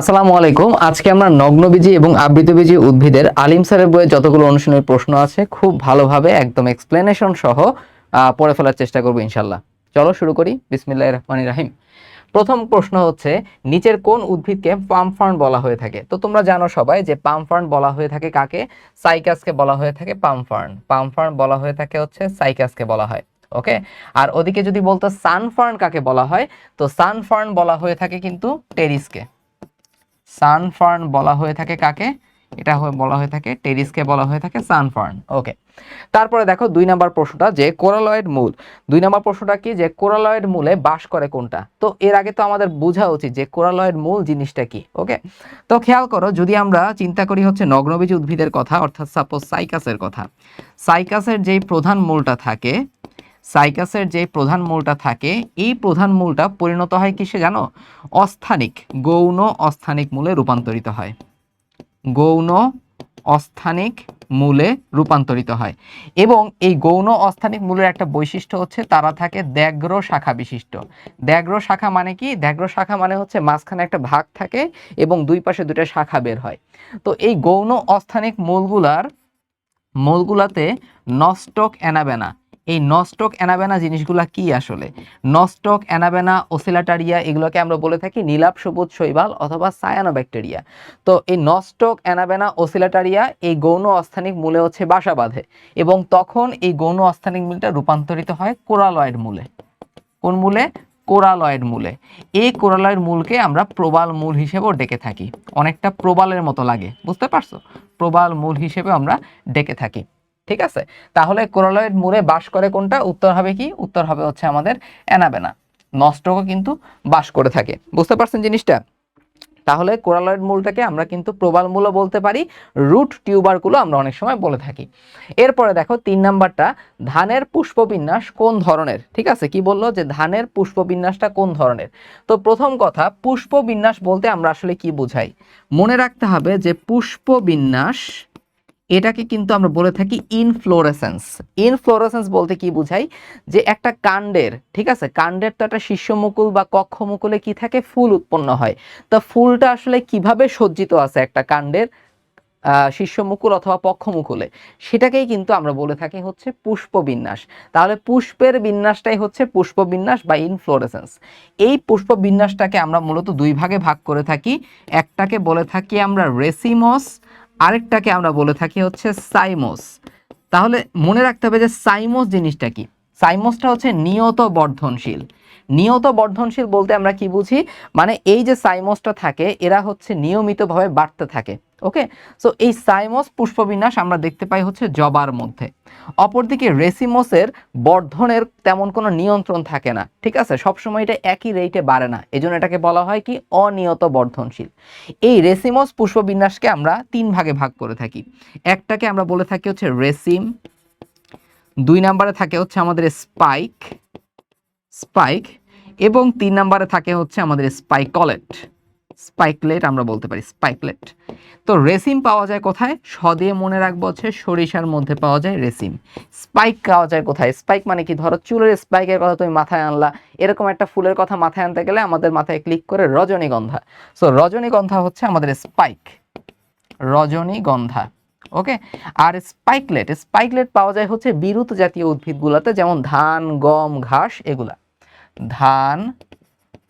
আসসালামু আলাইকুম। আজকে আমরা নগ্নবীজি এবং আবৃতবীজি উদ্ভিদের আলিম স্যারের বইয়ে যতগুলো অনুশীলনের প্রশ্ন আছে, খুব ভালোভাবে একদম এক্সপ্লেনেশন সহ পড়ে ফেলার চেষ্টা করব ইনশাল্লাহ চলো শুরু করি। বিসমিল্লাহ রহমান রাহিম। প্রথম প্রশ্ন হচ্ছে, নিচের কোন উদ্ভিদকে পাম ফার্ন বলা হয়ে থাকে? তো তোমরা জানো সবাই যে পাম ফার্ন বলা হয়ে থাকে কাকে? সাইকাসকে বলা হয়ে থাকে পাম ফার্ন। পাম ফার্ন বলা হয়ে থাকে হচ্ছে সাইকাসকে বলা হয়, ওকে? আর ওদিকে যদি বলতো সানফার্ন কাকে বলা হয়? তো সানফার্ন বলা হয়ে থাকে কিন্তু টেরিসকে। সানফার্ন বলা হয়ে থাকে কাকে? এটা হয়ে বলা হয়ে থাকে, টেরিসকে বলা হয়ে থাকে সানফার্ন। ওকে। তারপরে দেখো দুই নাম্বার প্রশ্নটা, যে কোরালয়েড মূল, দুই নাম্বার প্রশ্নটা কি? যে কোরালয়েড মূলে বাস করে কোনটা? তো এর আগে তো আমাদের বোঝা উচিত যে কোরালয়েড মূল জিনিসটা কি, ওকে? তো খেয়াল করো, যদি আমরা চিন্তা করি হচ্ছে নগ্নবীজ উদ্ভিদের কথা, অর্থাৎ সাপোজ সাইকাসের কথা সাইকাসের যেই প্রধান মূলটা থাকে সাইকাসের যে প্রধান মূলটা থাকে, এই প্রধান মূলটা পরিণত হয় কিসে জানো? অস্থানিক, গৌণ অস্থানিক মূলে রূপান্তরিত হয়। গৌণ অস্থানিক মূলে রূপান্তরিত হয়। এবং এই গৌণ অস্থানিক মূলের একটা বৈশিষ্ট্য হচ্ছে তারা থাকে দ্যাগ্র শাখা বিশিষ্ট। দ্যাগ্র শাখা মানে কি? দ্যাগ্র শাখা মানে হচ্ছে মাঝখানে একটা ভাগ থাকে এবং দুই পাশে দুটো শাখা বের হয়। তো এই গৌণ অস্থানিক মূলগুলার, মূলগুলাতে নস্টক অ্যানাবেনা এই নস্টক অ্যানাবেনা জিনিসগুলা কি আসলে? নস্টক অ্যানাবেনা, ওসিলাটারিয়া, এগুলোকে আমরা বলে থাকি নীলাপ সবুজ, শৈবাল অথবা সায়ানোব্যাকটেরিয়া। তো এই নস্টক অ্যানাবেনা, ওসিলাটারিয়া এই গৌণ অস্থানিক মূলে হচ্ছে বাসা বাঁধে এবং তখন এই গৌণ অস্থানিক মূলটা রূপান্তরিত হয় কোরালয়েড মূলে। কোন মূলে? কোরালয়েড মূলে। এই কোরালয়েড মূলকে আমরা প্রবাল মূল হিসেবেও ডেকে থাকি। অনেকটা প্রবালের মতো লাগে, বুঝতে পারছ? প্রবাল মূল হিসেবে আমরা ডেকে থাকি। ঠিক আছে? তাহলে কোরালয়েড মূলে বাস করে কোনটা? উত্তর হবে কি? উত্তর হবে হচ্ছে আমাদের অ্যানাবেনা। নষ্টকও কিন্তু বাস করে থাকে। বুঝতে পারছেন জিনিসটা? তাহলে কোরালয়েড মূলটাকে আমরা কিন্তু প্রবাল মূলও বলতে পারি, রুট টিউবারগুলো আমরা অনেক সময় বলে থাকি। এরপরে দেখো তিন নাম্বারটা, ধানের পুষ্পবিন্যাস কোন ধরনের? ঠিক আছে? কি বলল যে ধানের পুষ্পবিন্যাসটা কোন ধরনের? তো প্রথম কথা, পুষ্পবিন্যাস বলতে আমরা আসলে কি বুঝাই? মনে রাখতে হবে যে পুষ্পবিন্যাস এটাকে কিন্তু আমরা বলে থাকি ইনফ্লোরেসেন্স ইনফ্লোরেসেন্স বলতে কি বুঝাই? যে একটা কাণ্ডের ঠিক আছে? কাণ্ডের তো একটা শীর্ষমুকুল বা কক্ষমুকুলে কি থাকে? ফুল উৎপন্ন হয়। তা ফুলটা আসলে কীভাবে সজ্জিত আছে একটা কাণ্ডের? আহ, শীর্ষমুকুল অথবা পক্ষমুকুলে সেটাকেই কিন্তু আমরা বলে থাকি হচ্ছে পুষ্পবিন্যাস। তাহলে পুষ্পের বিন্যাসটাই হচ্ছে পুষ্পবিন্যাস বা ইনফ্লোরেসেন্স এই পুষ্পবিন্যাসটাকে আমরা মূলত দুই ভাগে ভাগ করে থাকি। একটাকে বলে থাকি আমরা রেসিমস আরেকটাকে আমরা বলে থাকি হচ্ছে সাইমোস। তাহলে মনে রাখতে হবে যে সাইমোস জিনিসটা কি? সাইমোসটা হচ্ছে নিয়ত বর্ধনশীল। নিয়ত বর্ধনশীল বলতে আমরা কি বুঝি? মানে এই যে সাইমোসটা থাকে, এরা হচ্ছে নিয়মিতভাবে বাড়তে থাকে, ওকে? সো এই সাইমোস পুষ্পবিন্যাস আমরা দেখতে পাই হচ্ছে জবার মধ্যে। অপরদিকে রেসিমোসের বর্ধনের তেমন কোনো নিয়ন্ত্রণ থাকে না, ঠিক আছে? সবসময় এটা একই রেটে বাড়ে না এই এটাকে বলা হয় কি? অনিয়ত বর্ধনশীল। এই রেসিমস পুষ্পবিন্যাসকে আমরা তিন ভাগে ভাগ করে থাকি। একটাকে আমরা বলে থাকি হচ্ছে রেসিম, দুই নম্বরে থাকে হচ্ছে আমাদের স্পাইক স্পাইক এবং তিন নম্বরে থাকে হচ্ছে আমাদের স্পাইকলেট স্পাইকলেট আমরা বলতে পারি স্পাইকলেট তো রেসিম পাওয়া যায় কোথায়? স দিয়ে মনে রাখব হচ্ছে সরিষার মধ্যে পাওয়া যায় রেসিম স্পাইক পাওয়া যায় কোথায়? স্পাইক মানে কি? ধরো চুলের স্পাইকের কথা তুমি মাথায় আনলা। এরকম একটা ফুলের কথা মাথায় আনতে গেলে আমাদের মাথায় ক্লিক করে রজনীগন্ধা। সো রজনীগন্ধা হচ্ছে আমাদের স্পাইক রজনীগন্ধা। ওকে আর স্পাইকলেট স্পাইকলেট পাওয়া যায় হচ্ছে বিরুত জাতীয় উদ্ভিদগুলোতে, যেমন ধান, গম, ঘাস, এগুলা। ধান,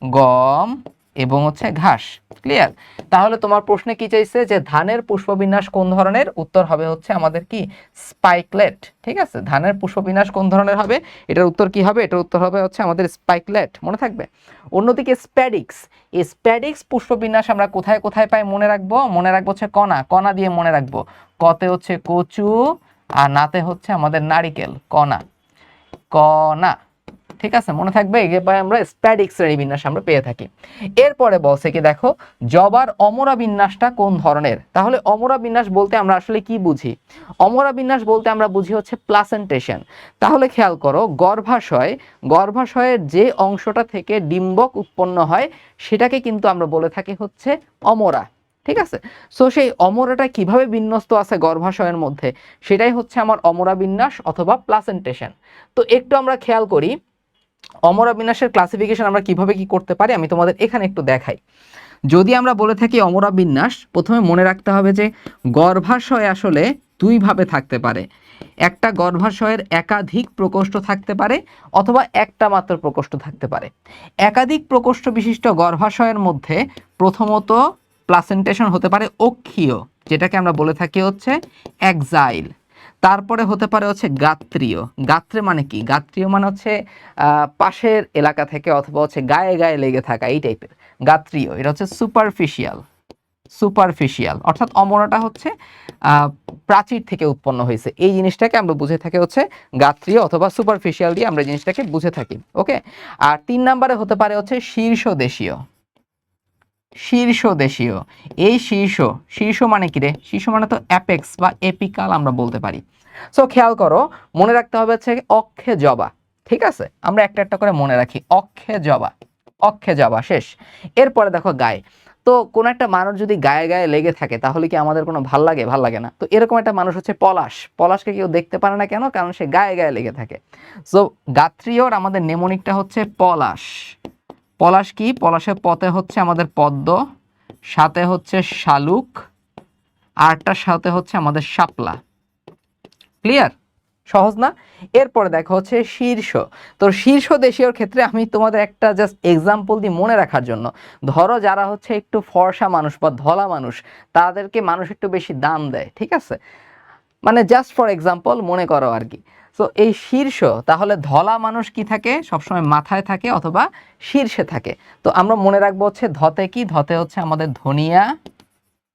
গম এবং হচ্ছে ঘাস। ক্লিয়ার তাহলে তোমার প্রশ্নে কি চাইছে যে ধানের পুষ্পবিন্যাস কোন ধরনের? উত্তর হবে হচ্ছে আমাদের কি? স্পাইকলেট ঠিক আছে? ধানের পুষ্পবিন্যাস কোন ধরনের হবে? এটার উত্তর কি হবে? এটার উত্তর হবে হচ্ছে আমাদের স্পাইকলেট মনে থাকবে? অন্যদিকে স্প্যাডিক্স এই স্প্যাডিক্স পুষ্পবিন্যাস আমরা কোথায় কোথায় পাই মনে রাখব? মনে রাখব হচ্ছে কণা। কণা দিয়ে মনে রাখব। কতে হচ্ছে কচু আর নাতে হচ্ছে আমাদের নারিকেল। কণা। কণা। ঠিক আছে? মনে থাকবে এগে পাই আমরা স্প্যাডিক শ্রেণি বিন্যাস আমরা পেয়ে থাকি। এরপরে বলছে কি, দেখো, জবার অমরা বিন্যাসটা কোন ধরনের? তাহলে অমরা বিন্যাস বলতে আমরা আসলে কি বুঝি? অমরা বিন্যাস বলতে আমরা বুঝি হচ্ছে প্লাসেন্টেশন তাহলে খেয়াল করো, গর্ভাশয়, গর্ভাশয়ের যে অংশটা থেকে ডিম্বক উৎপন্ন হয়, সেটাকে কিন্তু আমরা বলে থাকি হচ্ছে অমরা। ঠিক আছে? সো সেই অমরাটা কীভাবে বিন্যস্ত আছে গর্ভাশয়ের মধ্যে? সেটাই হচ্ছে আমার অমরা বিন্যাস অথবা প্লাসেন্টেশন তো একটু আমরা খেয়াল করি অমরা বিন্যাসের ক্লাসিফিকেশন আমরা কীভাবে কি করতে পারি, আমি তোমাদের এখানে একটু দেখাই। যদি আমরা বলে থাকি অমরা বিন্যাস প্রথমে মনে রাখতে হবে যে গর্ভাশয় আসলে দুইভাবে থাকতে পারে। একটা গর্ভাশয়ের একাধিক প্রকোষ্ঠ থাকতে পারে, অথবা একটা মাত্র প্রকোষ্ঠ থাকতে পারে। একাধিক প্রকোষ্ঠ বিশিষ্ট গর্ভাশয়ের মধ্যে প্রথমত প্লাসেন্টেশন হতে পারে অক্ষীয়, যেটাকে আমরা বলে থাকি হচ্ছে একজাইল তারপরে হতে পারে হচ্ছে গাত্রীয়। গাত্রে মানে কি? গাত্রীয় মানে হচ্ছে পাশের এলাকা থেকে অথবা হচ্ছে গায়ে গায়ে লেগে থাকা এই টাইপের গাত্রীয়, এটা হচ্ছে সুপারফিশিয়াল সুপারফিশিয়াল অর্থাৎ অমরাটা হচ্ছে প্রাচীর থেকে উৎপন্ন হয়েছে। এই জিনিসটাকে আমরা বুঝে থাকি হচ্ছে গাত্রীয় অথবা সুপারফিশিয়াল দিয়ে আমরা জিনিসটাকে বুঝে থাকি ওকে আর তিন নম্বরে হতে পারে হচ্ছে শীর্ষ দেশীয় শীর্ষ দেশীয় এই শীর্ষ শীর্ষ মানে কি রে? শীর্ষ মানে তো অ্যাপেক্স বা এপিকাল আমরা বলতে পারি। সো খেয়াল করো, মনে রাখতে হবে হচ্ছে অক্ষে জবা, ঠিক আছে? আমরা একটা একটা করে মনে রাখি, অক্ষে জবা অক্ষে জবা, শেষ। এরপরে দেখো গায়ে। তো কোনো একটা মানুষ যদি গায়ে গায়ে লেগে থাকে, তাহলে কি আমাদের কোনো ভালো লাগে? ভালো লাগে না। তো এরকম একটা মানুষ হচ্ছে পলাশ। পলাশকে কেউ দেখতে পারে না কেন? কারণ সে গায়ে গায়ে লেগে থাকে। সো গাত্রীয়র আমাদের নেমনিকটা হচ্ছে পলাশ। পলাশ কি? পলাশের পথে হচ্ছে আমাদের পদ্ম সাথে হচ্ছে শালুক আরটার সাথে হচ্ছে আমাদের শাপলা। ক্লিয়ার সহজ না? এরপরে দেখো হচ্ছে শীর্ষ। তো শীর্ষ দেশীয়র ক্ষেত্রে আমি তোমাদের একটা জাস্ট এক্সাম্পল দিয়ে মনে রাখার জন্য। ধরো যারা হচ্ছে একটু ফর্সা মানুষ বা ধলা মানুষ, তাদেরকে মানুষ একটু বেশি দাম দেয়, ঠিক আছে? মানে জাস্ট ফর এক্সাম্পল মনে করো আর কি। সো এই শীর্ষ, তাহলে ধলা মানুষ কি থাকে? সবসময় মাথায় থাকে অথবা শীর্ষে থাকে। তো আমরা মনে রাখব হচ্ছে ধতে কি? ধতে হচ্ছে আমাদের ধনিয়া,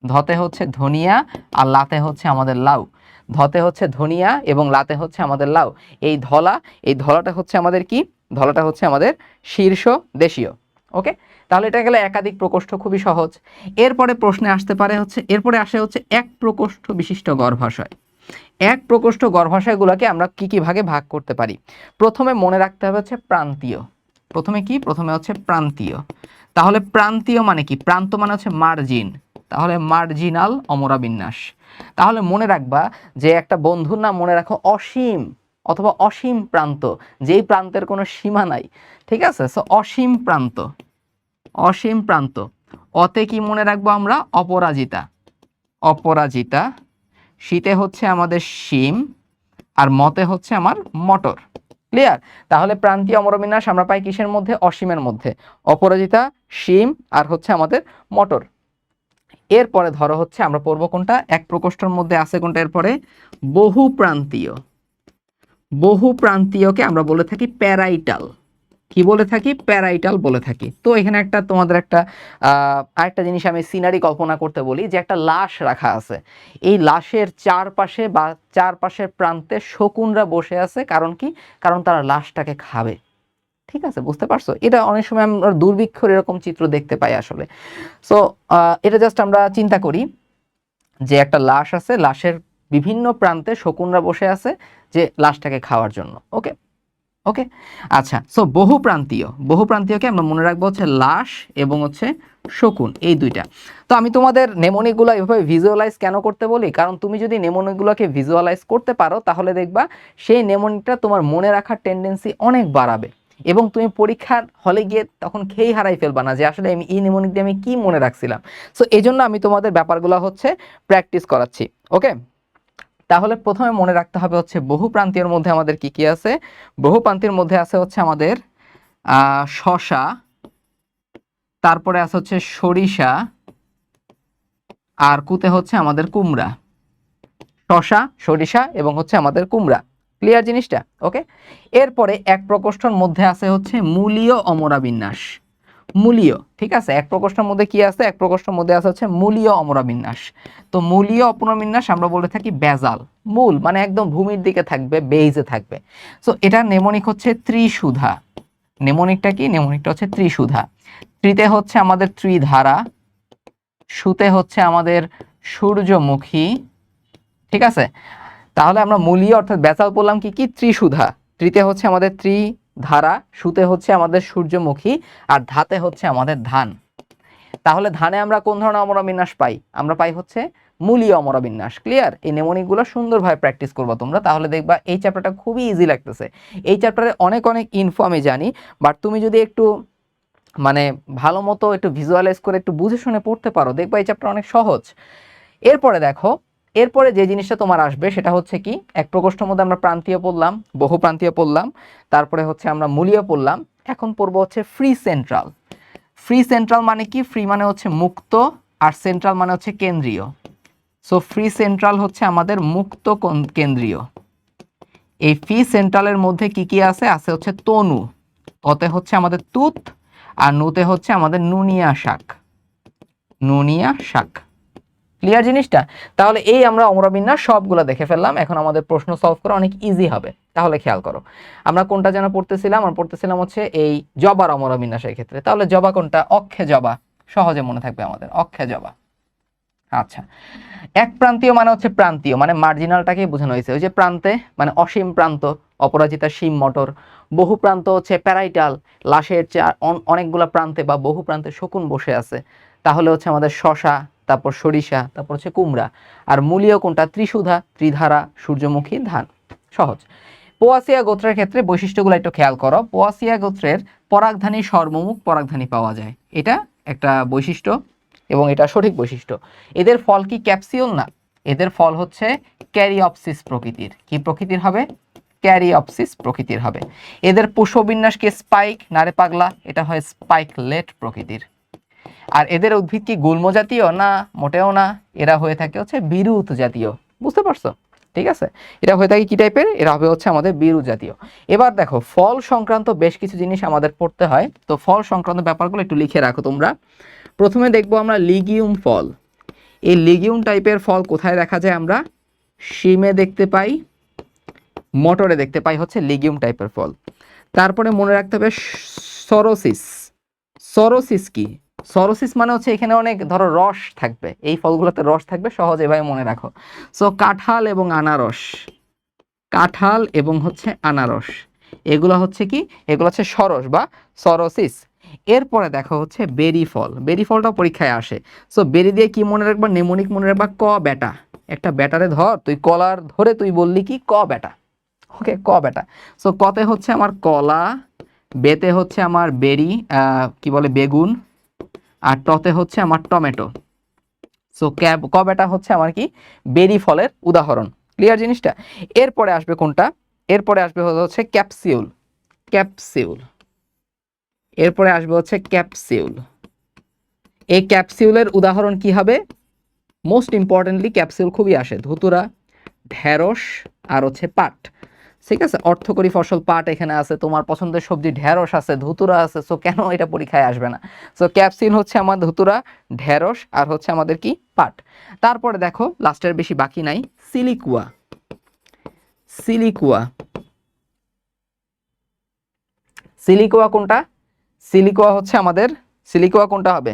ধতে হচ্ছে ধনিয়া আর লাতে হচ্ছে আমাদের লাউ। ধতে হচ্ছে ধনিয়া এবং লাতে হচ্ছে আমাদের লাউ। এই ধলা, এই ধলাটা হচ্ছে আমাদের কি? ধলাটা হচ্ছে আমাদের শীর্ষ, দেশীয়। ওকে তাহলে এটা গেলে একাধিক প্রকোষ্ঠ খুবই সহজ। এরপরে প্রশ্নে আসতে পারে হচ্ছে, এরপরে আসে হচ্ছে এক প্রকোষ্ঠ বিশিষ্ট গর্ভাশয়। এক প্রকোষ্ঠ গর্ভাশয়গুলোকে আমরা কি কি ভাগে ভাগ করতে পারি? প্রথমে মনে রাখতে হবে হচ্ছে প্রান্তীয়। প্রথমে কি? প্রথমে হচ্ছে প্রান্তীয়। তাহলে প্রান্তীয় মানে কি? প্রান্ত মানে হচ্ছে মার্জিন। তাহলে মার্জিনাল অমরা বিন্যাস তাহলে মনে রাখবা যে একটা বন্ধুর নাম মনে রাখো অসীম অথবা অসীম প্রান্ত। যেই প্রান্তের কোনো সীমা নাই। ঠিক আছে? সো অসীম প্রান্ত। অসীম প্রান্ত। অতে কি মনে রাখব আমরা? অপরাজিতা। অপরাজিতা শীতে হচ্ছে আমাদের শিম আর মতে হচ্ছে আমার মটর। ক্লিয়ার তাহলে প্রান্তীয় অমরবিন্যাস আমরা পাই কিসের মধ্যে? অসীমের মধ্যে। অপরাজিতা, শিম আর হচ্ছে আমাদের মটর। এরপরে ধরো হচ্ছে আমরা পড়ব কোনটা? এক প্রকোষ্ঠের মধ্যে আছে কোনটা? এরপরে বহু প্রান্তীয় বহু প্রান্তীয়কে আমরা বলে থাকি প্যারাইটাল। কি বলে থাকি? প্যারাইটাল বলে থাকি। তো এখানে একটা তোমাদের একটা আরেকটা জিনিস আমি সিনারি কল্পনা করতে বলি যে একটা লাশ রাখা আছে। এই লাশের চারপাশে বা চারপাশের প্রান্তে শকুনরা বসে আছে। কারণ কি? কারণ তারা লাশটাকে খাবে। ঠিক আছে? বুঝতে পারছ? এটা অনেক সময় আমরা দুর্ভিক্ষর এরকম চিত্র দেখতে পাই আসলে। সো এটা জাস্ট আমরা চিন্তা করি যে একটা লাশ আছে, লাশের বিভিন্ন প্রান্তে শকুনরা বসে আছে যে লাশটাকে খাওয়ার জন্য। ওকে ওকে আচ্ছা সো বহু প্রান্তীয় বহু প্রান্তীয়কে আমরা মনে রাখব হচ্ছে লাশ এবং হচ্ছে শকুন, এই দুইটা। তো আমি তোমাদের নেমনিকগুলো এভাবে ভিজুয়ালাইজ কেন করতে বলি? কারণ তুমি যদি নেমনিকগুলোকে ভিজুয়ালাইজ করতে পারো, তাহলে দেখবা সেই নেমনিকটা তোমার মনে রাখার টেন্ডেন্সি অনেক বাড়াবে। এবং তুমি পরীক্ষার হলে গিয়ে তখন খেয়েই হারাই ফেলবা না যে আসলে আমি এই নেমনিক দিয়ে আমি কি মনে রাখছিলাম। সো এই জন্য আমি তোমাদের ব্যাপারগুলো হচ্ছে প্র্যাকটিস করাচ্ছি। ওকে তাহলে প্রথমে মনে রাখতে হবে হচ্ছে বহু প্রান্তীয়র মধ্যে আমাদের কি কি আছে? বহু প্রান্তের মধ্যে আছে হচ্ছে আমাদের শশা, তারপরে আছে হচ্ছে সরিষা, আর কুতে হচ্ছে আমাদের কুমড়া। শশা, সরিষা এবং হচ্ছে আমাদের কুমড়া। ক্লিয়ার জিনিসটা? ওকে এরপরে এক প্রকোষ্ঠর মধ্যে আছে হচ্ছে মূলীয় অমরা বিন্যাস মূলীয়, ঠিক আছে? এক প্রকোষ্ঠের মধ্যে কি আছে? এক প্রকোষ্ঠের মধ্যে আছে হচ্ছে মূলীয় অমরা বিন্যাস তো মূলীয় অপরা বিন্যাস আমরা বলে থাকি বেজাল, মূল মানে একদম ভূমির দিকে থাকবে, বেইজে থাকবে। সো এটার নেমনিক হচ্ছে ত্রিসুধা। নেমনিকটা কি? নেমনিকটা হচ্ছে ত্রিসুধা। ত্রিতে হচ্ছে আমাদের ত্রিধারা, সুতে হচ্ছে আমাদের সূর্যমুখী, ঠিক আছে? তাহলে আমরা মূলীয় অর্থাৎ বেচাল বললাম কি কি? ত্রিসুধা। ত্রিতে হচ্ছে আমাদের ত্রিধারা সুতে হচ্ছে আমাদের সূর্যমুখী আর ধাতে হচ্ছে আমাদের ধান। তাহলে ধানে আমরা কোন ধরনের অমরাবিন্যাস পাই? আমরা পাই হচ্ছে মূলীয় অমরাবিন্যাস ক্লিয়ার এই নেমনিকগুলো সুন্দরভাবে প্র্যাকটিস করবা তোমরা, তাহলে দেখবা এই চ্যাপ্টারটা খুবই ইজি লাগতেছে। এই চ্যাপ্টারে অনেক অনেক ইনফো আমি জানি বাট তুমি যদি একটু মানে ভালো মতো একটু ভিজুয়ালাইজ করে একটু বুঝে শুনে পড়তে পারো, দেখবা এই চ্যাপ্টার অনেক সহজ। এরপরে দেখো এরপরে যে জিনিসটা তোমার আসবে সেটা হচ্ছে কি? এক প্রকোষ্ঠের মধ্যে আমরা প্রান্তীয় পড়লাম, বহু প্রান্তীয় পড়লাম, তারপরে হচ্ছে আমরা মূলীয় পড়লাম। এখন পড়ব হচ্ছে ফ্রি সেন্ট্রাল ফ্রি সেন্ট্রাল মানে কি? ফ্রি মানে হচ্ছে মুক্ত আর সেন্ট্রাল মানে হচ্ছে কেন্দ্রীয়। সো ফ্রি সেন্ট্রাল হচ্ছে আমাদের মুক্ত কেন্দ্রীয়। এই ফ্রি সেন্ট্রালের মধ্যে কি কি আছে? আছে হচ্ছে তনু। ততে হচ্ছে আমাদের তুত আর নুতে হচ্ছে আমাদের নুনিয়া শাক। নুনিয়া শাক। ক্লিয়ার জিনিসটা? তাহলে এই আমরা অমরাবিন্যাস সবগুলো দেখে ফেললাম। এখন আমাদের প্রশ্ন সলভ করা অনেক ইজি হবে। তাহলে খেয়াল করো। আমরা কোনটা যেন পড়তেছিলাম? আমরা পড়তেছিলাম হচ্ছে এই জবার অমরাবিন্যাসের ক্ষেত্রে। তাহলে জবা কোনটা? অক্ষে জবা। সহজে মনে থাকবে আমাদের। অক্ষে জবা। আচ্ছা। এক প্রান্তীয় মানে হচ্ছে প্রান্তীয়। মানে মার্জিনালটাকে বোঝানো হয়েছে। ওই যে প্রান্তে মানে অসীম প্রান্ত, অপরাজিতা সীম মটর, বহু প্রান্ত হচ্ছে প্যারাইটাল, লাশের চা- অন- অনেকগুলা প্রান্তে বা বহু প্রান্তে শকুন বসে আছে। তাহলে হচ্ছে আমাদের শশা তারপর সরিষা, তারপর হচ্ছে কুমড়া। আর মূলীয় কোনটা? ত্রিশুধা, ত্রিধারা, সূর্যমুখী, ধান। সহজ। পোয়াসিয়া গোত্রের ক্ষেত্রে বৈশিষ্ট্যগুলো একটু খেয়াল করো। পোয়াসিয়া গোত্রের পরাগধানী সর্বমুখ পরাগধানী পাওয়া যায়। এটা একটা বৈশিষ্ট্য এবং এটা সঠিক বৈশিষ্ট্য। এদের ফল কি ক্যাপসিউল না? এদের ফল হচ্ছে ক্যারিঅপসিস প্রকৃতির। কি প্রকৃতির হবে? ক্যারিঅপসিস প্রকৃতির হবে। এদের পুষ্পবিন্যাস কি স্পাইক? নারে পাগলা, এটা হয় স্পাইকলেট প্রকৃতির। আর এদের উদ্ভিদ কি গুল্ম জাতীয় না মোটেও না? এরা হয়ে থাকে হচ্ছে বিরুৎ জাতীয়। বুঝতে পারছ? ঠিক আছে? এটা হয়ে থাকে কি টাইপের এরা হবে হচ্ছে আমাদের বিরুৎ জাতীয়। এবার দেখো, ফল সংক্রান্ত বেশ কিছু জিনিস আমাদের পড়তে হয়। তো ফল সংক্রান্ত ব্যাপারগুলো একটু লিখে রাখো তোমরা। প্রথমে দেখব আমরা লিগিউম ফল। এই লিগিউম টাইপের ফল কোথায় দেখা যায় আমরা? শিমে দেখতে পাই, মটরে দেখতে পাই হচ্ছে লিগিউম টাইপের ফল। তারপরে মনে রাখতে হবে সরোসিস। সরোসিস কি? সরোসিস মানে হচ্ছে এখানে অনেক, ধরো রস থাকবে। এই ফলগুলোতে রস থাকবে, সহজ এভাবে মনে রাখো। সো কাঁঠাল এবং আনারস। কাঁঠাল এবং হচ্ছে আনারস। এগুলো হচ্ছে কি? এগুলো হচ্ছে সরস বা সরোসিস। এরপরে দেখো হচ্ছে বেরি ফল। বেরি ফলটা পরীক্ষায় আসে। সো বেরি দিয়ে কি মনে রাখবা? নেমোনিক মনে রাখবা? ক বেটা একটা ব্যাটারে ধর, তুই কলার ধরে তুই বললি কি? ক বেটা ওকে, ক বেটা সো কতে হচ্ছে আমার কলা, বেতে হচ্ছে আমার বেরি কি বলে? বেগুন। আর টতে হচ্ছে আমার টমেটো। সো ক্যাব ক বেটা হচ্ছে আমার কি? বেরি ফলের উদাহরণ। ক্লিয়ার জিনিসটা? এরপরে আসবে কোনটা? এরপরে আসবে হচ্ছে ক্যাপসিউল। ক্যাপসিউল। এরপরে আসবে হচ্ছে ক্যাপসিউল। এই ক্যাপসিউলের উদাহরণ কি হবে? মোস্ট ইম্পর্টেন্টলি ক্যাপসিউল খুবই আসে। ধুতুরা, ঢেঁড়স, আর হচ্ছে পাট। ঠিক আছে, অর্থকরী ফসল পাট এখানে আছে, তোমার পছন্দের সবজি ঢেঁড়স আছে, ধুতুরা আছে সো কেন এটা পরীক্ষায় আসবে না? সো ক্যাপসিন হচ্ছে আমার ধুতুরা, ঢেঁড়স আর হচ্ছে আমাদের কি পাট। তারপরে দেখো লাস্টের বেশি বাকি নাই সিলিকুয়া সিলিকুয়া সিলিকোয়া কোনটা? সিলিকোয়া হচ্ছে আমাদের সিলিকোয়া কোনটা হবে?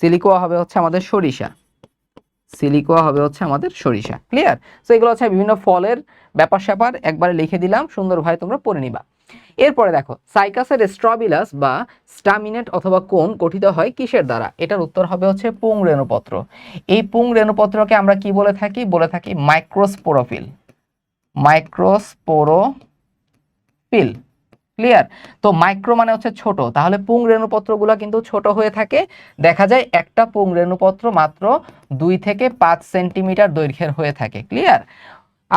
সিলিকোয়া হবে হচ্ছে আমাদের সরিষা। সিলিকোয়া হবে হচ্ছে আমাদের সরিষা ক্লিয়ার সো এগুলো হচ্ছে বিভিন্ন ফলের ব্যাপার স্যাপার একবারে লিখে দিলাম সুন্দরভাবে তোমরা পড়ে নিবা। এরপরে দেখো, সাইকাসের স্ট্রবিলাস বা স্টামিনেট অথবা কোন গঠিত হয় কিসের দ্বারা? এটার উত্তর হবে হচ্ছে পুং রেণুপত্র। এই পুং রেণুপত্রকে আমরা কি বলে থাকি? বলে থাকি মাইক্রোস্পোরোফিল মাইক্রোস্পোরোফিল ক্লিয়ার তো মাইক্রো মানে হচ্ছে ছোট। তাহলে পুং রেণুপত্রগুলো কিন্তু ছোট হয়ে থাকে। দেখা যায় একটা পুং রেণুপত্র মাত্র দুই থেকে পাঁচ সেন্টিমিটার দৈর্ঘ্যের হয়ে থাকে। ক্লিয়ার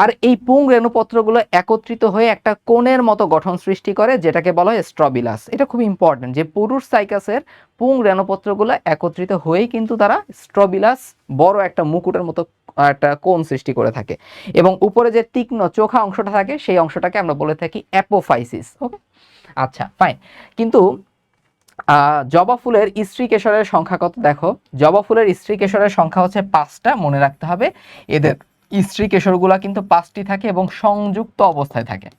আর এই পুং রেণুপত্রগুলো একত্রিত হয়ে একটা কোণের মতো গঠন সৃষ্টি করে, যেটাকে বলা হয় স্ট্রবিলাস। এটা খুব ইম্পর্টেন্ট যে পুরুষ সাইকাসের পুং রেণুপত্রগুলো একত্রিত হয়েই কিন্তু তারা স্ট্রবিলাস বড় একটা মুকুটের মতো, একটা কোণ সৃষ্টি করে থাকে। এবং উপরে যে তীক্ষ্ণ চোখা অংশটা থাকে, সেই অংশটাকে আমরা বলে থাকি অ্যাপোফাইসিস ওকে আচ্ছা ফাইন কিন্তু জবা ফুলের স্ত্রী কেশরের সংখ্যা কত? দেখো, জবা ফুলের স্ত্রী কেশরের সংখ্যা হচ্ছে পাঁচটা, মনে রাখতে হবে। এদের স্ত্রী কেশরগুলা কিন্তু পাঁচটি থাকে এবং সংযুক্ত অবস্থায় থাকে।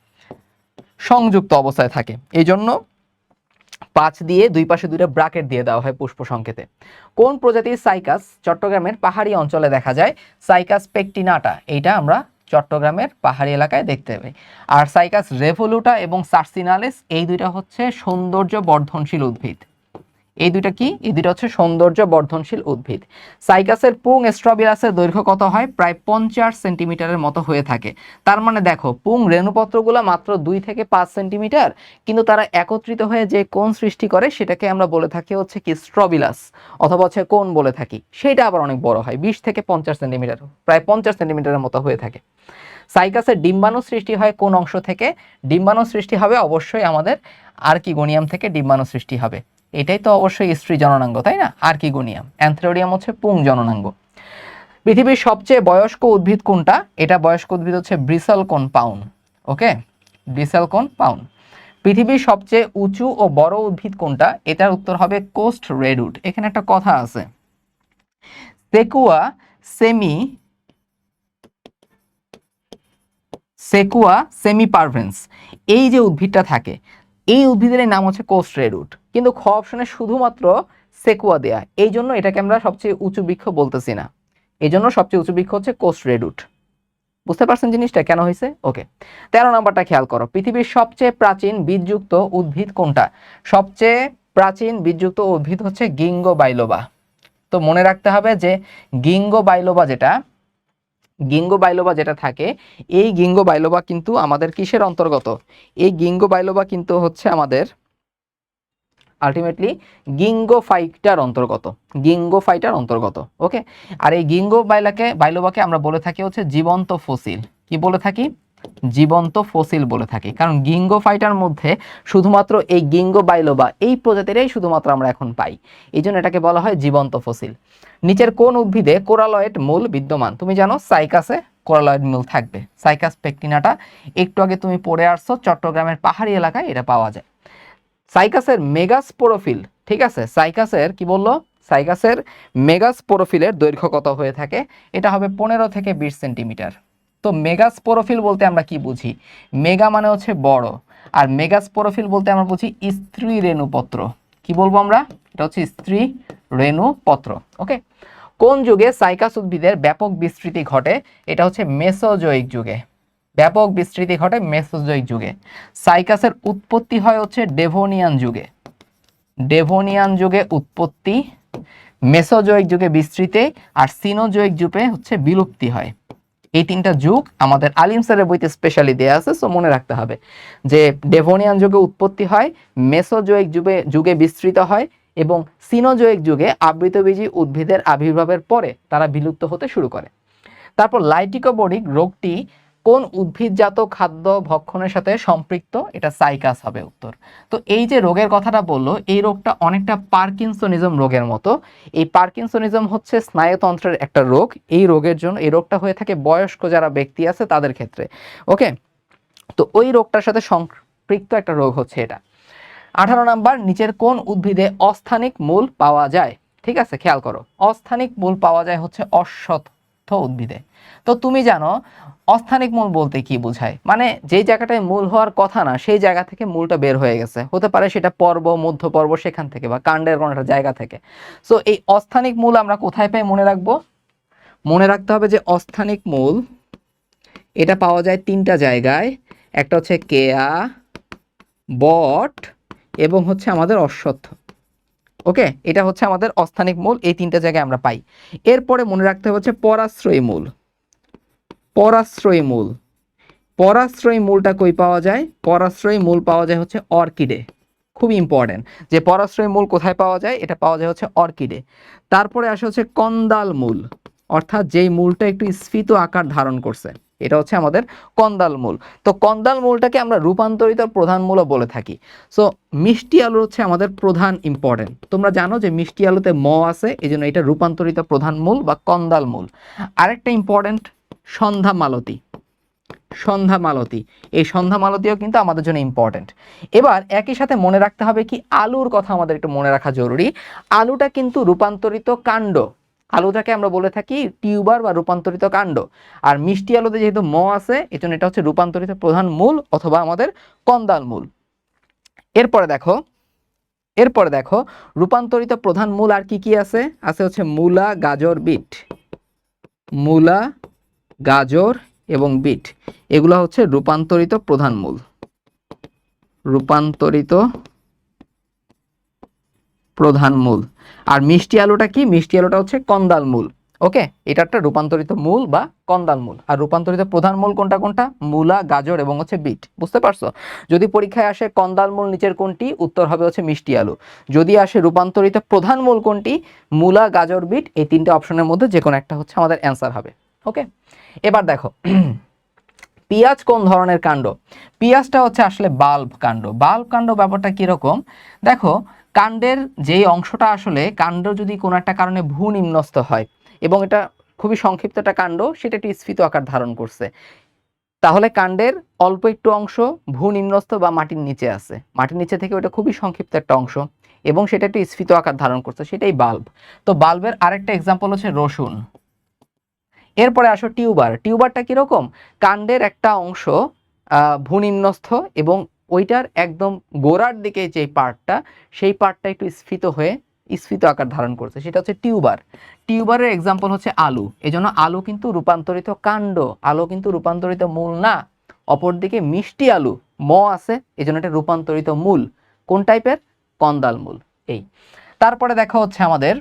সংযুক্ত অবস্থায় থাকে। এই জন্য পাঁচ দিয়ে দুই পাশে দুইটা ব্রাকেট দিয়ে দেওয়া হয় পুষ্প সংকেতে। কোন প্রজাতির সাইকাস চট্টগ্রামের পাহাড়ি অঞ্চলে দেখা যায়? সাইকাস পেকটিনাটা, এইটা আমরা চট্টগ্রামের পাহাড়ি এলাকায় দেখতে পাই। আর সাইকাস রেভোলুটা এবং সার্সিনালিস, এই দুইটা হচ্ছে সৌন্দর্য বর্ধনশীল উদ্ভিদ। এই দুইটা কি? এই দুইটা হচ্ছে সৌন্দর্য বর্ধনশীল উদ্ভিদ। সাইকাসের পুং স্ট্রবিলাসের দৈর্ঘ্য কত হয়? প্রায় পঞ্চাশ সেন্টিমিটারের মতো হয়ে থাকে। তার মানে দেখো, পুং রেণুপত্রগুলো মাত্র দুই থেকে পাঁচ সেন্টিমিটার, কিন্তু তারা একত্রিত হয়ে যে কোন সৃষ্টি করে সেটাকে আমরা বলে থাকি হচ্ছে কি স্ট্রবিলাস অথবা হচ্ছে কোন বলে থাকি। সেটা আবার অনেক বড় হয়, বিশ থেকে পঞ্চাশ সেন্টিমিটার, প্রায় পঞ্চাশ সেন্টিমিটারের মতো হয়ে থাকে। সাইকাসের ডিম্বাণু সৃষ্টি হয় কোন অংশ থেকে? ডিম্বাণু সৃষ্টি হবে অবশ্যই আমাদের আর্কিগোনিয়াম থেকে ডিম্বাণু সৃষ্টি হবে। এটাই তো অবশ্যই স্ত্রী জননাঙ্গ, তাই না? আর্কিগোনিয়াম। অ্যান্থ্রোডিয়াম হচ্ছে পুং জননাঙ্গ। পৃথিবীর সবচেয়ে বয়স্ক উদ্ভিদ কোনটা? এটা বয়স্ক উদ্ভিদ হচ্ছে ব্রিসেল কোন পাউন, ওকে? ব্রিসেল কোন পাউন। পৃথিবীর সবচেয়ে উঁচু ও বড় উদ্ভিদ কোনটা? এটার উত্তর হবে কোস্ট রেডউড। এখানে একটা কথা আছে। সেকুয়া সেমি সেকুয়া সেমি পারভেন্স এই যে উদ্ভিদটা থাকে এই উদ্ভিদের নাম হচ্ছে কোস্ট রেডউড কিন্তু খ অপশনে শুধুমাত্র সেকুয়া দেয়া। এই জন্য এটাকে আমরা সবচেয়ে উঁচু বৃক্ষ বলতেছি না। এই জন্য সবচেয়ে উঁচু বৃক্ষ হচ্ছে কোস্ট রেডউড বুঝতে পারছেন জিনিসটা? কেন হয়েছে? ওকে। তেরো নাম্বারটা খেয়াল করো। পৃথিবীর সবচেয়ে প্রাচীন বীজযুক্ত উদ্ভিদ কোনটা? সবচেয়ে প্রাচীন বীজযুক্ত উদ্ভিদ হচ্ছে গিঙ্গো বাইলোবা তো মনে রাখতে হবে যে গিঙ্গো বাইলোবা যেটা গিঙ্গো বাইলোবা যেটা থাকে, এই গিঙ্গ বাইলোবা কিন্তু আমাদের কিসের অন্তর্গত? এই গিঙ্গ বাইলোবা কিন্তু হচ্ছে আমাদের আলটিমেটলি গিঙ্গো ফাইটার অন্তর্গত, গিঙ্গো ফাইটার অন্তর্গত ওকে আর এই গিঙ্গো বাইলাকে, বাইলোবাকে আমরা বলে থাকি হচ্ছে জীবন্ত ফসিল। কি বলে থাকি? জীবন্ত ফসিল বলে থাকি। কারণ গিঙ্গো ফাইটার মধ্যে শুধুমাত্র এই গিঙ্গো বাইলোবা এই প্রজাতিটাই শুধুমাত্র আমরা এখন পাই। এই জন্য এটাকে বলা হয় জীবন্ত ফসিল। নিচের কোন উদ্ভিদে কোরালয়েড মূল বিদ্যমান? তুমি জানো সাইকাসে কোরালয়েড মূল থাকবে। সাইকাস পেকটিনাটা, একটু আগে তুমি পড়ে আসছো, চট্টগ্রামের পাহাড়ি এলাকায় এটা পাওয়া যায়। সাইকাসের মেগাস্পোরোফিল, ঠিক আছে? সাইকাসের কি বলল? সাইকাসের মেগাস্পোরোফিলের দৈর্ঘ্য কত হয়ে থাকে? এটা হবে পনেরো থেকে বিশ সেন্টিমিটার। তো মেগাস্পোরোফিল বলতে আমরা কি বুঝি? মেগা মানে হচ্ছে বড়, আর মেগাস্পোরোফিল বলতে আমরা বুঝি স্ত্রী রেণুপত্র। কি বলব আমরা? এটা হচ্ছে স্ত্রী রেণুপত্র ওকে কোন যুগে সাইকাস উদ্ভিদের ব্যাপক বিস্তৃতি ঘটে? এটা হচ্ছে মেসোজোয়িক যুগে। ব্যাপক বিস্তৃতি ঘটে মেসোজোয়িক যুগে। সাইকাসের উৎপত্তি হয় হচ্ছে ডেভোনিয়ান যুগে। ডেভোনিয়ান যুগে উৎপত্তি মেসোজোয়িক যুগে বিস্তৃতি, আর সিনোজোয়িক যুগে হচ্ছে বিলুপ্তি হয়। এই তিনটা যুগ আমাদের আলিম স্যারের বইতে স্পেশালি দেওয়া আছে সো মনে রাখতে হবে যে ডেভোনিয়ান যুগে উৎপত্তি হয়, মেসোজোয়েক যুগে যুগে বিস্তৃত হয় এবং সিনোজোয়েক যুগে আবৃতবীজী উদ্ভিদের আবির্ভাবের পরে তারা বিলুপ্ত হতে শুরু করে। তারপর লাইটিকোবরিক রোগটি কোন উদ্ভিদজাত খাদ্য ভক্ষণের সাথে সম্পৃক্ত? এটা সাইকাস হবে উত্তর। তো এই যে রোগের কথাটা বলল, এই রোগটা অনেকটা পার্কিনসনিজম রোগের মতো। এই পার্কিনসনিজম হচ্ছে স্নায়ুতন্ত্রের একটা রোগ। এই রোগের জন্য, এই রোগটা হয়ে থাকে বয়স্ক যারা ব্যক্তি আছে তাদের ক্ষেত্রে। ওকে? তো ওই রোগটার সাথে সম্পৃক্ত একটা রোগ হচ্ছে এটা। আঠারো নাম্বার, নিচের কোন উদ্ভিদে অস্থানিক মূল পাওয়া যায়? ঠিক আছে, খেয়াল করো। অস্থানিক মূল পাওয়া যায় হচ্ছে অশ্বত্থ। উদ্ভিদে। তো তুমি জানো, অস্থানিক মূল বলতে কি বোঝায়? মানে যেই জায়গাটায় মূল হওয়ার কথা না, সেই জায়গা থেকে মূলটা বের হয়ে গেছে। হতে পারে সেটা পর্ব, মধ্য পর্ব, সেখান থেকে বা কাণ্ডের কোনো একটা জায়গা থেকে। সো এই অস্থানিক মূল আমরা কোথায় পাই মনে রাখব? মনে রাখতে হবে যে অস্থানিক মূল, এটা পাওয়া যায় তিনটা জায়গায়। একটা হচ্ছে কেয়া, বট এবং হচ্ছে আমাদের অশ্বত্থ। ওকে? এটা হচ্ছে আমাদের অস্থানিক মূল, এই তিনটা জায়গায় আমরা পাই। এরপরে মনে রাখতে হবে হচ্ছে পরাশ্রয়ী মূল। পরাশ্রয়ী মূল। পরাশ্রয়ী মূলটা কই পাওয়া যায়? পরাশ্রয়ী মূল পাওয়া যায় হচ্ছে অর্কিডে। খুব ইম্পর্টেন্ট যে পরাশ্রয়ী মূল কোথায় পাওয়া যায়? এটা পাওয়া যায় হচ্ছে অর্কিডে। তারপরে আসে হচ্ছে কন্দাল মূল। অর্থাৎ যেই মূলটা একটু স্ফীত আকার ধারণ করছে। এটা হচ্ছে আমাদের কন্দাল মূল। তো কন্দাল মূলটাকে আমরা রূপান্তরিত প্রধান মূলও বলে থাকি। সো মিষ্টি আলু হচ্ছে আমাদের প্রধান ইম্পর্টেন্ট তোমরা জানো যে মিষ্টি আলুতে ম আছে এই জন্য এটা রূপান্তরিত প্রধান মূল বা কন্দাল মূল। আরেকটা ইম্পর্টেন্ট সন্ধ্যা মালতী। সন্ধ্যা মালতী। এই সন্ধ্যা মালতীও কিন্তু আমাদের জন্য ইম্পর্টেন্ট এবার একই সাথে মনে রাখতে হবে কি, আলুর কথা আমাদের একটু মনে রাখা জরুরি। আলুটা কিন্তু রূপান্তরিত কাণ্ড। আলুটাকে আমরা বলে থাকি টিউবার বা রূপান্তরিত কাণ্ড। আর মিষ্টি আলুতে যেহেতু ম আছে এই জন্য এটা হচ্ছে রূপান্তরিত প্রধান মূল অথবা আমাদের কন্দাল মূল। এরপরে দেখো এরপরে দেখো, রূপান্তরিত প্রধান মূল আর কি কি আছে? আছে হচ্ছে মূলা, গাজর, বিট। মূলা, গাজর এবং বিট, এগুলো হচ্ছে রূপান্তরিত প্রধান মূল। রূপান্তরিত প্রধান মূল। আর মিষ্টি আলুটা কি? মিষ্টি আলুটা হচ্ছে কন্দাল মূল। ওকে? এটা একটা রূপান্তরিত মূল বা কন্দাল মূল। আর রূপান্তরিত প্রধান মূল কোনটা কোনটা? মূলা, গাজর এবং হচ্ছে বিট। বুঝতে পারছ? যদি পরীক্ষায় আসে কন্দাল মূল নিচের কোনটি? উত্তর হবে হচ্ছে মিষ্টি আলু। যদি আসে রূপান্তরিত প্রধান মূল কোনটি? মূলা, গাজর, বিট, এই তিনটে অপশনের মধ্যে যে কোনো একটা হচ্ছে আমাদের অ্যান্সার হবে। ওকে? এবার দেখো। পিঁয়াজ কোন ধরনের কাণ্ড? পিঁয়াজটা হচ্ছে আসলে বাল্ব কাণ্ড। বাল্ব কাণ্ড ব্যাপারটা কীরকম? দেখো কাণ্ডের যেই অংশটা আসলে কাণ্ড যদি কোনো একটা কারণে ভূ নিম্নস্থ হয় এবং এটা খুবই সংক্ষিপ্ত একটা কাণ্ড সেটা একটু স্ফীত আকার ধারণ করছে। তাহলে কাণ্ডের অল্প একটু অংশ ভূ নিম্নস্থ বা মাটির নিচে আছে। মাটির নিচে থেকে ওটা খুবই সংক্ষিপ্ত একটা অংশ এবং সেটা একটু স্ফীত আকার ধারণ করছে সেটাই বাল্ব। তো বাল্বের আরেকটা এক্সাম্পল হচ্ছে রসুন। এরপরে আসো টিউবার। টিউবারটা কীরকম? কাণ্ডের একটা অংশ আহ, ভূনিম্নস্থ এবং ওইটার একদম গোড়ার দিকে যে পার্টটা, সেই পার্টটা একটু স্ফীত হয়ে স্ফীত আকার ধারণ করছে। সেটা হচ্ছে টিউবার। টিউবারের এক্সাম্পল হচ্ছে আলু। এজন্য আলু কিন্তু রূপান্তরিত কাণ্ড, আলু কিন্তু রূপান্তরিত মূল না। অপরদিকে মিষ্টি আলু, ম আছে, এজন্য এটা রূপান্তরিত মূল। কোন টাইপের? কন্দাল মূল, এই। তারপরে দেখা হচ্ছে আমাদের,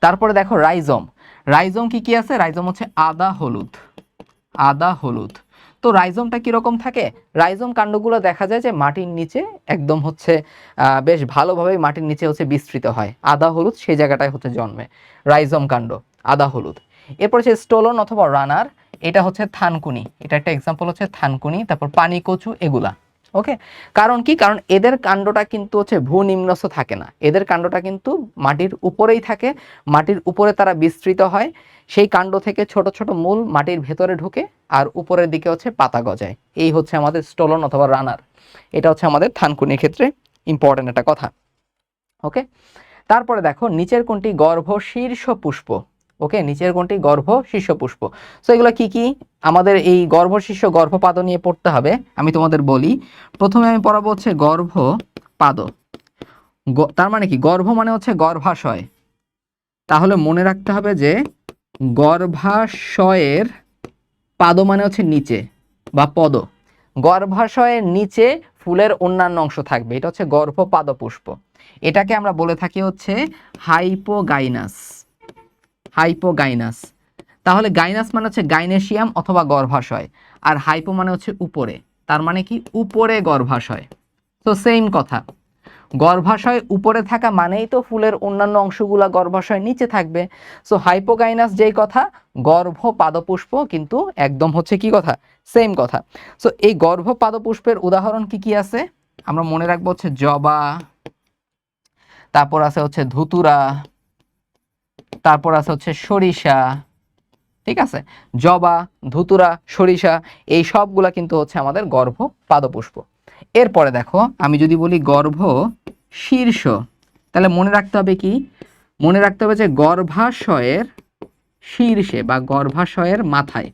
তারপরে দেখো রাইজম। রাইজম কি কি আছে? রাইজম হচ্ছে আদা হলুদ। আদা হলুদ। তো রাইজমটা কীরকম থাকে? রাইজম কাণ্ডগুলো দেখা যায় যে মাটির নিচে একদম হচ্ছে বেশ ভালোভাবে মাটির নিচে হচ্ছে বিস্তৃত হয়। আদা, হলুদ, সেই জায়গাটায় হচ্ছে জন্মে। রাইজম কাণ্ড, আদা, হলুদ। এরপর হচ্ছে স্টোলন অথবা রানার, এটা হচ্ছে থানকুনি। এটা একটা এক্সাম্পল হচ্ছে থানকুনি, তারপর পানি কচু এগুলা। ওকে কারণ কি? কারণ এদের কাণ্ডটা কিন্তু হচ্ছে ভূ নিম্নস্থ থাকে না। এদের কাণ্ডটা কিন্তু মাটির উপরেই থাকে। মাটির উপরে তারা বিস্তৃত হয়। সেই কাণ্ড থেকে ছোট ছোট মূল মাটির ভেতরে ঢুকে আর উপরের দিকে হচ্ছে পাতা গজায়। এই হচ্ছে আমাদের স্টোলন অথবা রানার এটা হচ্ছে আমাদের থানকুনির ক্ষেত্রে ইম্পর্টেন্ট একটা কথা। ওকে তারপরে দেখো, নিচের কোনটি গর্ভ শীর্ষ পুষ্প? ওকে? নিচের কোনটি গর্ভ, শীর্ষ পুষ্প। সো এগুলো কি কি? আমাদের এই গর্ভ, শীর্ষ গর্ভপাদ নিয়ে পড়তে হবে। আমি তোমাদের বলি, প্রথমে আমি পড়াবো হচ্ছে গর্ভ পাদ। গ- তার মানে কি? গর্ভ মানে হচ্ছে গর্ভাশয়। তাহলে মনে রাখতে হবে যে গর্ভাশয়ের পাদ মানে হচ্ছে নিচে বা পদ। গর্ভাশয়ের নিচে ফুলের অন্যান্য অংশ থাকবে। এটা হচ্ছে গর্ভপাদ পুষ্প এটাকে আমরা বলে থাকি হচ্ছে হাইপোগাইনাস। হাইপোগাইনাস। তাহলে গাইনাস মানে হচ্ছে গাইনেশিয়াম অথবা গর্ভাশয়, আর হাইপো মানে হচ্ছে উপরে, তার মানে কি উপরে গর্ভাশয়। তো সেম কথা। গর্ভাশয় উপরে থাকা মানেই তো ফুলের অন্যান্য অংশগুলা গর্ভাশয় নিচে থাকবে। সো হাইপোগাইনাস যেই কথা, গর্ভ পাদপুষ্প কিন্তু একদম হচ্ছে কি কথা? সেম কথা। সো এই গর্ভ পাদপুষ্পের উদাহরণ কি কি আছে? আমরা মনে রাখব হচ্ছে জবা, তারপর আছে হচ্ছে ধুতুরা তারপর আছে হচ্ছে সরিষা, ঠিক আছে? জবা, ধুতুরা, সরিষা, এই সবগুলা কিন্তু হচ্ছে আমাদের গর্ভ পাদপুষ্প। এরপরে দেখো, আমি যদি বলি গর্ভ শীর্ষ, তাহলে মনে রাখতে হবে কি? মনে রাখতে হবে যে গর্ভাশয়ের শীর্ষে বা গর্ভাশয়ের মাথায়,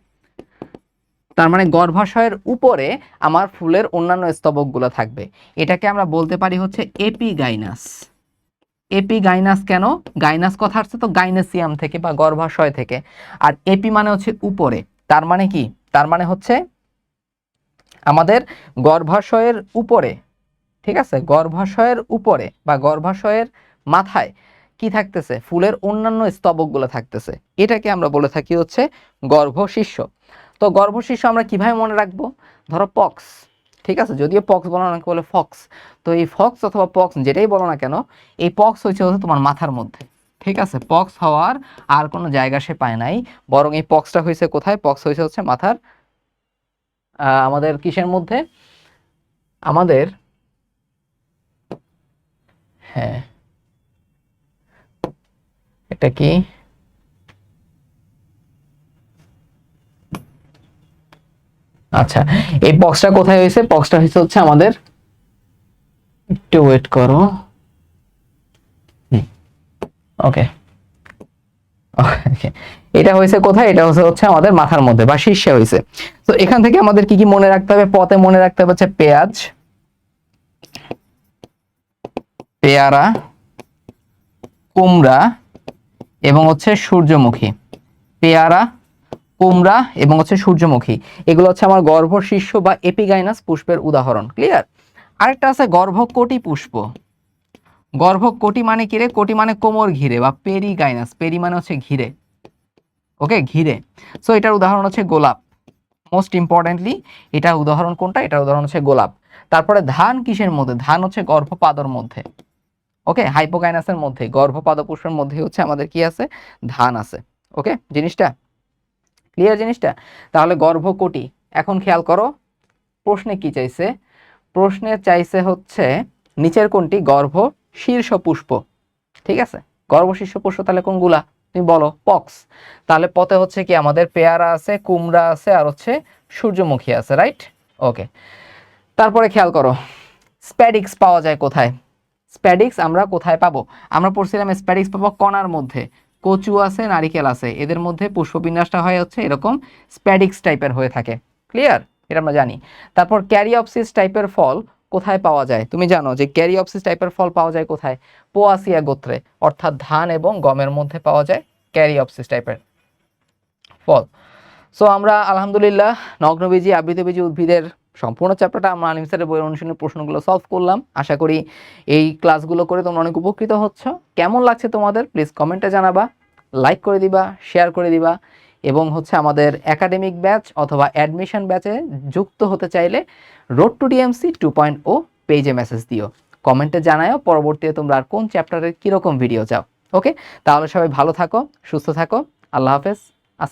তার মানে গর্ভাশয়ের উপরে আমার ফুলের অন্যান্য স্তবকগুলো থাকবে। এটাকে আমরা বলতে পারি হচ্ছে এপিগাইনাস। এপিগাইনাস কেন? গাইনাস কথা আসছে তো গাইনেসিয়াম থেকে বা গর্ভাশয় থেকে। আর এপি মানে হচ্ছে উপরে। তার মানে কি? তার মানে হচ্ছে আমাদের গর্ভাশয়ের উপরে। ঠিক আছে? গর্ভাশয়ের উপরে বা গর্ভাশয়ের মাথায় কি থাকতেছে? ফুলের অন্যান্য স্তবকগুলো থাকতেছে। এটাকে আমরা বলে থাকি হচ্ছে গর্ভশিষ্য। তো গর্ভশিষ্য আমরা কীভাবে মনে রাখব? ধরো পক্স। ঠিক আছে? যদিও পক্স বলো না বলে ফক্স তো এই ফক্স অথবা পক্স যেটাই বলো না কেন, এই পক্স হচ্ছে হচ্ছে তোমার মাথার মধ্যে। ঠিক আছে? পক্স হওয়ার আর কোনো জায়গা সে পায় নাই। বরং এই পক্সটা হয়েছে কোথায়? পক্স হয়েছে হচ্ছে মাথার আমাদের কিসের মধ্যে? আমাদের হ্যাঁ। এটা কি? আচ্ছা এই বক্সটা কোথায় হয়েছে? বক্সটা হয়েছে হচ্ছে আমাদের একটু ওয়েট করো। ওকে এটা হয়েছে কোথায়? এটা হচ্ছে হচ্ছে আমাদের মাথার মধ্যে বা শীর্ষে হয়েছে। তো এখান থেকে আমাদের কি কি মনে রাখতে হবে? পথে মনে রাখতে হবে হচ্ছে পেঁয়াজ, পেয়ারা, কুমড়া এবং হচ্ছে সূর্যমুখী। পেয়ারা কুমড়া এবং হচ্ছে সূর্যমুখী। এগুলো হচ্ছে আমার গর্ভ শীর্ষ বা এপিগাইনাস পুষ্পের উদাহরণ ক্লিয়ার আরেকটা আছে গর্ভকটি পুষ্প। গর্ভ কোটি মানে কি রে? কোটি মানে কোমর ঘিরে বা পেরি গাইনাস পেরি মানে হচ্ছে ঘিরে। ওকে ঘিরে। সো এটার উদাহরণ হচ্ছে গোলাপ। মোস্ট ইম্পর্টেন্টলি এটা উদাহরণ কোনটা? এটার উদাহরণ হচ্ছে গোলাপ। তারপরে ধান কিসের মধ্যে? ধান হচ্ছে গর্ভপাদর মধ্যে। ওকে হাইপোগাইনাসের মধ্যে। গর্ভপাদ পুষ্পের মধ্যে হচ্ছে আমাদের কি আছে? ধান আছে। ওকে জিনিসটা ক্লিয়ার জিনিসটা? তাহলে গর্ভকোটি। এখন খেয়াল করো, প্রশ্নে কি চাইছে? প্রশ্নে চাইছে হচ্ছে, নিচের কোনটি? গর্ভ, শীর্ষ পুষ্প। ঠিক আছে? গর্ভ, শীর্ষ পুষ্প তাহলে কোনগুলা? তুমি বলো, পক্স। তাহলে পথে হচ্ছে কি আমাদের পেয়ারা আছে, কুমড়া আছে, আর হচ্ছে সূর্যমুখী আছে রাইট ওকে তারপরে খেয়াল করো, স্প্যাডিক্স পাওয়া যায় কোথায়? স্প্যাডিক্স আমরা কোথায় পাবো? আমরা পড়ছিলাম স্প্যাডিক্স পাবো কণার মধ্যে। কচু আছে, নারিকেল আছে। এদের মধ্যে পুষ্পবিন্যাসটা হয় হচ্ছে এরকম স্প্যাডিক্স টাইপের হয়ে থাকে। ক্লিয়ার এটা আমরা জানি। তারপর ক্যারিঅপসিস টাইপের ফল কোথায় পাওয়া যায়? তুমি জানো যে ক্যারিঅপসিস টাইপের ফল পাওয়া যায় কোথায়? পোয়াসিয়া গোত্রে, অর্থাৎ ধান এবং গমের মধ্যে পাওয়া যায় ক্যারিঅপসিস টাইপের ফল। সো আমরা আলহামদুলিল্লাহ নগ্নবীজি, আবৃতবীজি উদ্ভিদের সম্পূর্ণ চ্যাপ্টারটা আমরা আলিম স্যারের বইয়ের অনুশীলনের প্রশ্নগুলো সলভ করলাম। আশা করি এই ক্লাসগুলো করে তোমরা অনেক উপকৃত হচ্ছ। কেমন লাগছে তোমাদের? প্লিজ কমেন্টে জানাবা লাইক করে দিবা শেয়ার করে দিবা এবং হচ্ছে আমাদের একাডেমিক ব্যাচ অথবা অ্যাডমিশন ব্যাচে যুক্ত হতে চাইলে road to DMC two point o পেজে মেসেজ দিও। কমেন্টে জানায়ও, পরবর্তীতে তোমরা আর কোন চ্যাপ্টারের কীরকম ভিডিও চাও। ওকে তাহলে সবাই ভালো থাকো, সুস্থ থাকো। আল্লাহ হাফেজ।